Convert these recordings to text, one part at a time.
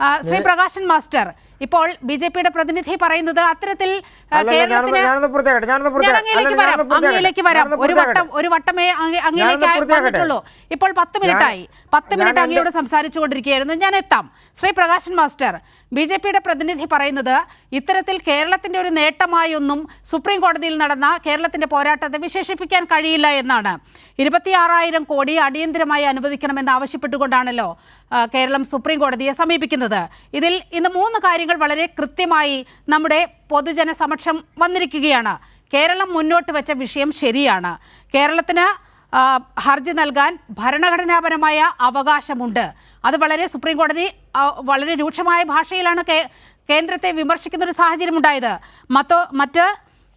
ആ, ശ്രീ പ്രകാശൻ മാസ്റ്റർ ഇപ്പോൾ B J പിയുടെ പ്രതിനിധി പറയുന്നത് അത്തരത്തിൽ അങ്ങയിലേക്ക് വരാം ഒരു വട്ടം ഒരു വട്ടമേ അങ്ങയിലേക്ക് വന്നിട്ടുള്ളൂ. ഇപ്പോൾ പത്ത് മിനിറ്റായി. പത്ത് മിനിറ്റ് അങ്ങയോട് സംസാരിച്ചു കൊണ്ടിരിക്കുകയായിരുന്നു ഞാൻ എത്താം. Shri Prakashan master B J പിയുടെ പ്രതിനിധി പറയുന്നത് ഇത്തരത്തിൽ കേരളത്തിന്റെ ഒരു നേട്ടമായൊന്നും സുപ്രീം കോടതിയിൽ നടന്ന കേരളത്തിന്റെ പോരാട്ടത്തെ വിശേഷിപ്പിക്കാൻ കഴിയില്ല എന്നാണ്. ഇരുപത്തിയാറായിരം കോടി അടിയന്തരമായി അനുവദിക്കണമെന്ന് ആവശ്യപ്പെട്ടുകൊണ്ടാണല്ലോ കേരളം സുപ്രീം കോടതിയെ സമീപിക്കുന്നത്. ഇതിൽ ഇന്ന് മൂന്ന് കാര്യങ്ങൾ വളരെ കൃത്യമായി നമ്മുടെ പൊതുജന സമക്ഷം വന്നിരിക്കുകയാണ്. കേരളം മുന്നോട്ട് വെച്ച വിഷയം ശരിയാണ്. കേരളത്തിന് ഹർജി നൽകാൻ ഭരണഘടനാപരമായ അവകാശമുണ്ട്. അത് വളരെ സുപ്രീം കോടതി വളരെ രൂക്ഷമായ ഭാഷയിലാണ് കേന്ദ്രത്തെ വിമർശിക്കുന്ന ഒരു സാഹചര്യം ഉണ്ടായത് മറ്റോ മറ്റ്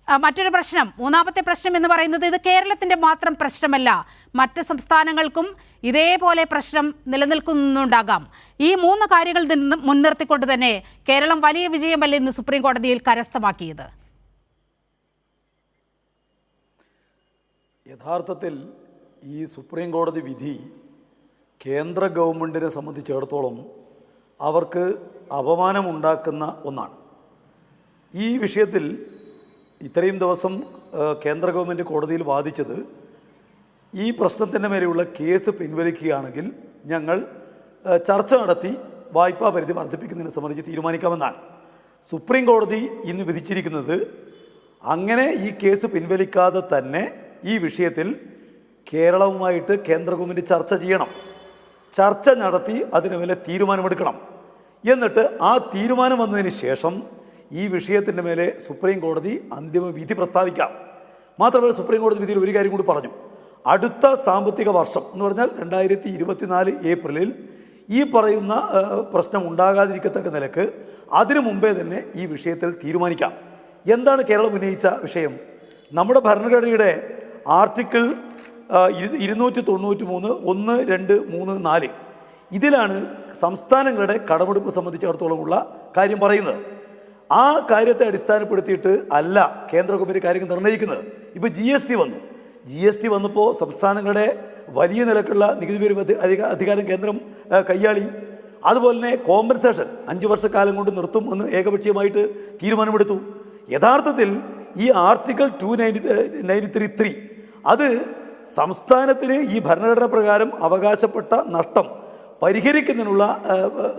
മറ്റൊരു പ്രശ്നം. മൂന്നാമത്തെ പ്രശ്നം എന്ന് പറയുന്നത് ഇത് കേരളത്തിന്റെ മാത്രം പ്രശ്നമല്ല. മറ്റ് സംസ്ഥാനങ്ങൾക്കും ഇതേപോലെ പ്രശ്നം നിലനിൽക്കുന്നുണ്ടാകാം. ഈ മൂന്ന് കാര്യങ്ങൾ മുൻനിർത്തിക്കൊണ്ട് തന്നെ കേരളം വലിയ വിജയമല്ല ഇന്ന് സുപ്രീം കോടതിയിൽ കരസ്ഥമാക്കിയത്? യഥാർത്ഥത്തിൽ ഈ സുപ്രീം കോടതി വിധി കേന്ദ്ര ഗവൺമെന്റിനെ സംബന്ധിച്ചിടത്തോളം അവർക്ക് അപമാനമുണ്ടാക്കുന്ന ഒന്നാണ്. ഈ വിഷയത്തിൽ ഇത്രയും ദിവസം കേന്ദ്ര ഗവൺമെന്റ് കോടതിയിൽ വാദിച്ചത് ഈ പ്രശ്നത്തിന്റെ മേലെയുള്ള കേസ് പിൻവലിക്കുകയാണെങ്കിൽ ഞങ്ങൾ ചർച്ച നടത്തി വായ്പാ പരിധി വർദ്ധിപ്പിക്കുന്നതിനെ സംബന്ധിച്ച് തീരുമാനിക്കാമെന്നാണ്. സുപ്രീം കോടതി ഇന്ന് വിധിച്ചിരിക്കുന്നത് അങ്ങനെ ഈ കേസ് പിൻവലിക്കാതെ തന്നെ ഈ വിഷയത്തിൽ കേരളവുമായിട്ട് കേന്ദ്ര ഗവൺമെന്റ് ചർച്ച ചെയ്യണം. ചർച്ച നടത്തി അതിന് മേലെ തീരുമാനമെടുക്കണം. എന്നിട്ട് ആ തീരുമാനം വന്നതിന് ശേഷം ഈ വിഷയത്തിന്റെ മേലെ സുപ്രീം കോടതി അന്തിമ വിധി പ്രസ്താവിക്കാം. മാത്രമല്ല സുപ്രീം കോടതി വിധിയിൽ ഒരു കാര്യം കൂടി പറഞ്ഞു. അടുത്ത സാമ്പത്തിക വർഷം എന്ന് പറഞ്ഞാൽ രണ്ടായിരത്തി ഇരുപത്തിനാല് ഏപ്രിലിൽ ഈ പറയുന്ന പ്രശ്നം ഉണ്ടാകാതിരിക്കത്തക്ക നിലയ്ക്ക് അതിനു മുമ്പേ തന്നെ ഈ വിഷയത്തിൽ തീരുമാനിക്കാം. എന്താണ് കേരളം ഉന്നയിച്ച വിഷയം? നമ്മുടെ ഭരണഘടനയുടെ ആർട്ടിക്കിൾ ഇരുന്നൂറ്റി തൊണ്ണൂറ്റി മൂന്ന് ഒന്ന് രണ്ട് മൂന്ന് നാല് ഇതിലാണ് സംസ്ഥാനങ്ങളുടെ കടമെടുപ്പ് സംബന്ധിച്ചിടത്തോളമുള്ള കാര്യം പറയുന്നത്. ആ കാര്യത്തെ അടിസ്ഥാനപ്പെടുത്തിയിട്ട് അല്ല കേന്ദ്ര ഗവൺമെന്റ് കാര്യങ്ങൾ നിർണയിക്കുന്നത് ഇപ്പോൾ ജി എസ് ടി വന്നു. ജി എസ് ടി വന്നപ്പോൾ സംസ്ഥാനങ്ങളുടെ വലിയ നിലക്കുള്ള നികുതി പിരിവ് അധിക അധികാരം കേന്ദ്രം കൈയാളി അതുപോലെ തന്നെ കോമ്പൻസേഷൻ അഞ്ച് വർഷക്കാലം കൊണ്ട് നിർത്തും എന്ന് ഏകപക്ഷീയമായിട്ട് തീരുമാനമെടുത്തു. യഥാർത്ഥത്തിൽ ഈ article two ninety ninety three three അത് സംസ്ഥാനത്തിന് ഈ ഭരണഘടന പ്രകാരം അവകാശപ്പെട്ട നഷ്ടം പരിഹരിക്കുന്നതിനുള്ള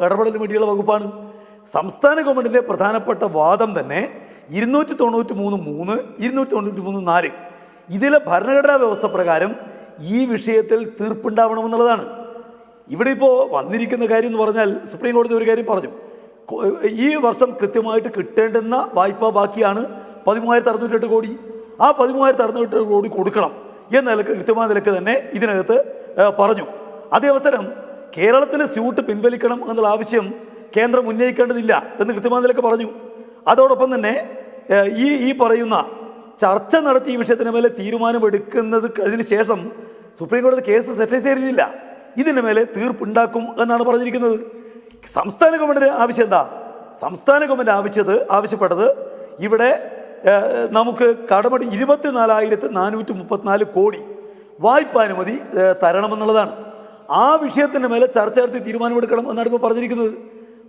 ഇടപെടലിന് വേണ്ടിയുള്ള വകുപ്പാണ്. സംസ്ഥാന ഗവൺമെന്റിന്റെ പ്രധാനപ്പെട്ട വാദം തന്നെ ഇരുന്നൂറ്റി തൊണ്ണൂറ്റി മൂന്ന് മൂന്ന് ഇരുന്നൂറ്റി തൊണ്ണൂറ്റി മൂന്ന് നാല്. ഇതിലെ ഭരണഘടനാ വ്യവസ്ഥ പ്രകാരം ഈ വിഷയത്തിൽ തീർപ്പുണ്ടാവണമെന്നുള്ളതാണ്. ഇവിടെ ഇപ്പോൾ വന്നിരിക്കുന്ന കാര്യം എന്ന് പറഞ്ഞാൽ സുപ്രീം കോടതി ഒരു കാര്യം പറഞ്ഞു. ഈ വർഷം കൃത്യമായിട്ട് കിട്ടേണ്ടുന്ന വായ്പ ബാക്കിയാണ് പതിമൂവായിരത്തി അറുന്നൂറ്റെട്ട് കോടി. ആ പതിമൂവായിരത്തി അറുന്നൂറ്റെട്ട് കോടി കൊടുക്കണം എന്ന നിലയ്ക്ക് കൃത്യമായ നിലയ്ക്ക് തന്നെ ഇതിനകത്ത് പറഞ്ഞു. അതേ അവസരം കേരളത്തിന് സ്യൂട്ട് പിൻവലിക്കണം എന്നുള്ള ആവശ്യം കേന്ദ്രം ഉന്നയിക്കേണ്ടതില്ല എന്ന് കൃത്യമായ നിലയ്ക്ക് പറഞ്ഞു. അതോടൊപ്പം തന്നെ ഈ ഈ പറയുന്ന ചർച്ച നടത്തി ഈ വിഷയത്തിന് മേലെ തീരുമാനമെടുക്കുന്നത് കഴിഞ്ഞതിന് ശേഷം സുപ്രീം കോടതി കേസ് സെറ്റിൽ ചെയ്തിരുന്നില്ല. ഇതിന് മേലെ തീർപ്പുണ്ടാക്കും എന്നാണ് പറഞ്ഞിരിക്കുന്നത്. സംസ്ഥാന ഗവൺമെന്റ് ആവശ്യം എന്താ? സംസ്ഥാന ഗവൺമെന്റ് ആവശ്യത് ആവശ്യപ്പെട്ടത് ഇവിടെ നമുക്ക് കടമടി ഇരുപത്തിനാലായിരത്തി നാനൂറ്റി മുപ്പത്തിനാല് കോടി വായ്പാനുമതി തരണമെന്നുള്ളതാണ്. ആ വിഷയത്തിന്റെ മേലെ ചർച്ച നടത്തി തീരുമാനമെടുക്കണം എന്നാണ് ഇപ്പോൾ പറഞ്ഞിരിക്കുന്നത്.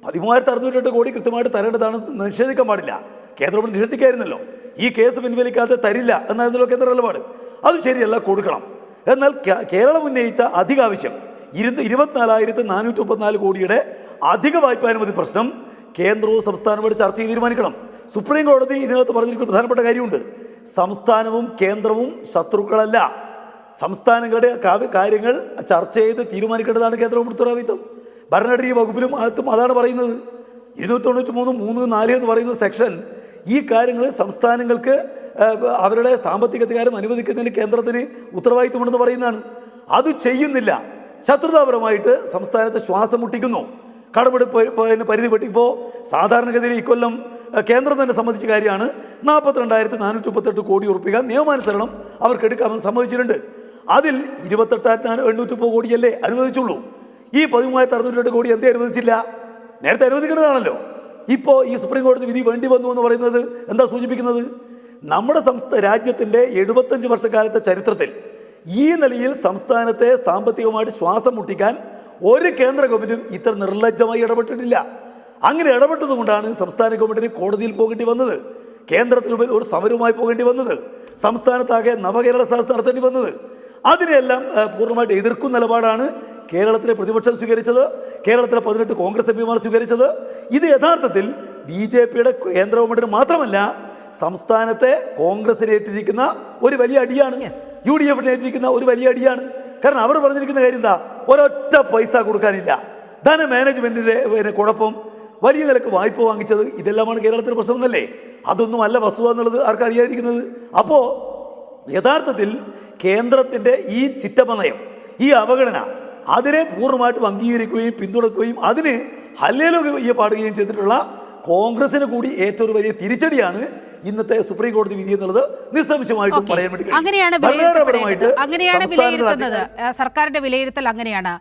പതിമൂവായിരത്തി അറുന്നൂറ്റെട്ട് കോടി കൃത്യമായിട്ട് തരേണ്ടതാണ് നിഷേധിക്കാൻ പാടില്ല. കേന്ദ്രം നിഷേധിക്കായിരുന്നല്ലോ. ഈ കേസ് പിൻവലിക്കാതെ തരില്ല എന്നായിരുന്നല്ലോ കേന്ദ്ര നിലപാട്. അത് ശരിയല്ല കൊടുക്കണം. എന്നാൽ കേരളം ഉന്നയിച്ച അധിക ആവശ്യം ഇരുന്ന് ഇരുപത്തിനാലായിരത്തി നാനൂറ്റി മുപ്പത്തിനാല് കോടിയുടെ അധിക വായ്പാനുമതി പ്രശ്നം കേന്ദ്രവും സംസ്ഥാനവുമായിട്ട് ചർച്ച ചെയ്ത് തീരുമാനിക്കണം. സുപ്രീം കോടതി ഇതിനകത്ത് പറഞ്ഞിരിക്കുന്ന പ്രധാനപ്പെട്ട കാര്യമുണ്ട്. സംസ്ഥാനവും കേന്ദ്രവും ശത്രുക്കളല്ല. സംസ്ഥാനങ്ങളുടെ കാര്യങ്ങൾ ചർച്ച ചെയ്ത് തീരുമാനിക്കേണ്ടതാണ് കേന്ദ്രവും ഉത്തരവാദിത്വം. ഭരണഘടന വകുപ്പിലും അകത്തും അതാണ് പറയുന്നത്. ഇരുന്നൂറ്റി തൊണ്ണൂറ്റി മൂന്ന് മൂന്ന് നാല് എന്ന് പറയുന്ന സെക്ഷൻ ഈ കാര്യങ്ങൾ സംസ്ഥാനങ്ങൾക്ക് അവരുടെ സാമ്പത്തിക അധികാരം അനുവദിക്കുന്നതിന് കേന്ദ്രത്തിന് ഉത്തരവാദിത്വമുണ്ടെന്ന് പറയുന്നതാണ്. അത് ചെയ്യുന്നില്ല. ശത്രുതാപരമായിട്ട് സംസ്ഥാനത്തെ ശ്വാസം മുട്ടിക്കുന്നു. കടമെടുപ്പ് പരിധി പെട്ടിപ്പോൾ സാധാരണഗതിയിൽ ഇക്കൊല്ലം കേന്ദ്രം തന്നെ സംബന്ധിച്ച കാര്യമാണ്. നാൽപ്പത്തിരണ്ടായിരത്തി നാനൂറ്റി മുപ്പത്തെട്ട് കോടി ഉറപ്പിക നിയമാനുസരണം അവർക്ക് എടുക്കാമെന്ന് സമ്മതിച്ചിട്ടുണ്ട്. അതിൽ ഇരുപത്തെട്ടായിരത്തി എണ്ണൂറ്റി മുപ്പത് കോടിയല്ലേ അനുവദിച്ചുള്ളൂ. ഈ പതിമൂവായിരത്തി അറുന്നൂറ്റി കോടി എന്തേ അനുവദിച്ചില്ല നേരത്തെ അനുവദിക്കേണ്ടതാണല്ലോ. ഇപ്പോൾ ഈ സുപ്രീം കോടതി വിധി വേണ്ടി വന്നു എന്ന് പറയുന്നത് എന്താ സൂചിപ്പിക്കുന്നത്? നമ്മുടെ സംസ്ഥാന രാജ്യത്തിന്റെ എഴുപത്തഞ്ച് വർഷക്കാലത്തെ ചരിത്രത്തിൽ ഈ നിലയിൽ സംസ്ഥാനത്തെ സാമ്പത്തികമായിട്ട് ശ്വാസം മുട്ടിക്കാൻ ഒരു കേന്ദ്ര ഗവൺമെന്റും ഇത്ര നിർലജ്ജമായി ഇടപെട്ടിട്ടില്ല. അങ്ങനെ ഇടപെട്ടതുകൊണ്ടാണ് സംസ്ഥാന ഗവൺമെന്റിന് കോടതിയിൽ പോകേണ്ടി വന്നത്. കേന്ദ്രത്തിന് ഒരു സമരവുമായി പോകേണ്ടി വന്നത്. സംസ്ഥാനത്താകെ നവകേരള സദസ് നടത്തേണ്ടി വന്നത്. അതിനെല്ലാം പൂർണമായിട്ട് എതിർക്കുന്ന നിലപാടാണ് കേരളത്തിലെ പ്രതിപക്ഷം സ്വീകരിച്ചത്? കേരളത്തിലെ പതിനെട്ട് കോൺഗ്രസ് എം പിമാർ സ്വീകരിച്ചത്? ഇത് യഥാർത്ഥത്തിൽ ബി ജെ പിയുടെ കേന്ദ്ര ഗവൺമെന്റിന് മാത്രമല്ല സംസ്ഥാനത്തെ കോൺഗ്രസിനെ ഏറ്റിരിക്കുന്ന ഒരു വലിയ അടിയാണ്. യു ഡി എഫിനെ ഏറ്റിരിക്കുന്ന ഒരു വലിയ അടിയാണ്. കാരണം അവർ പറഞ്ഞിരിക്കുന്ന കാര്യം എന്താ? ഒരൊറ്റ പൈസ കൊടുക്കാനില്ല. ധന മാനേജ്മെന്റിന്റെ പിന്നെ കുഴപ്പം വലിയ നിലയ്ക്ക് വായ്പ വാങ്ങിച്ചത് ഇതെല്ലാമാണ് കേരളത്തിന്റെ പ്രശ്നം എന്നല്ലേ അതൊന്നും അല്ല വസ്തുത എന്നുള്ളത് ആർക്കും അറിയാതിരിക്കുന്നത്? അപ്പോൾ യഥാർത്ഥത്തിൽ കേന്ദ്രത്തിന്റെ ഈ ചിറ്റപ്പനയം ഈ അവഗണന അതിനെ പൂർണമായിട്ടും അംഗീകരിക്കുകയും പിന്തുണക്കുകയും അതിന് ഹല്ലേലോ പാടുകയും ചെയ്തിട്ടുള്ള കോൺഗ്രസിന് കൂടി ഏറ്റവും വലിയ തിരിച്ചടിയാണ് ഇന്നത്തെ സുപ്രീം കോടതി വിധി എന്നുള്ളത് നിസ്സംശയമായിട്ടും. പറയാൻ വേണ്ടി അങ്ങനെയാണ് അങ്ങനെയാണ് വിലയിരുത്തുന്നത്. സർക്കാരിന്റെ വിലയിരുത്തൽ അങ്ങനെയാണ്.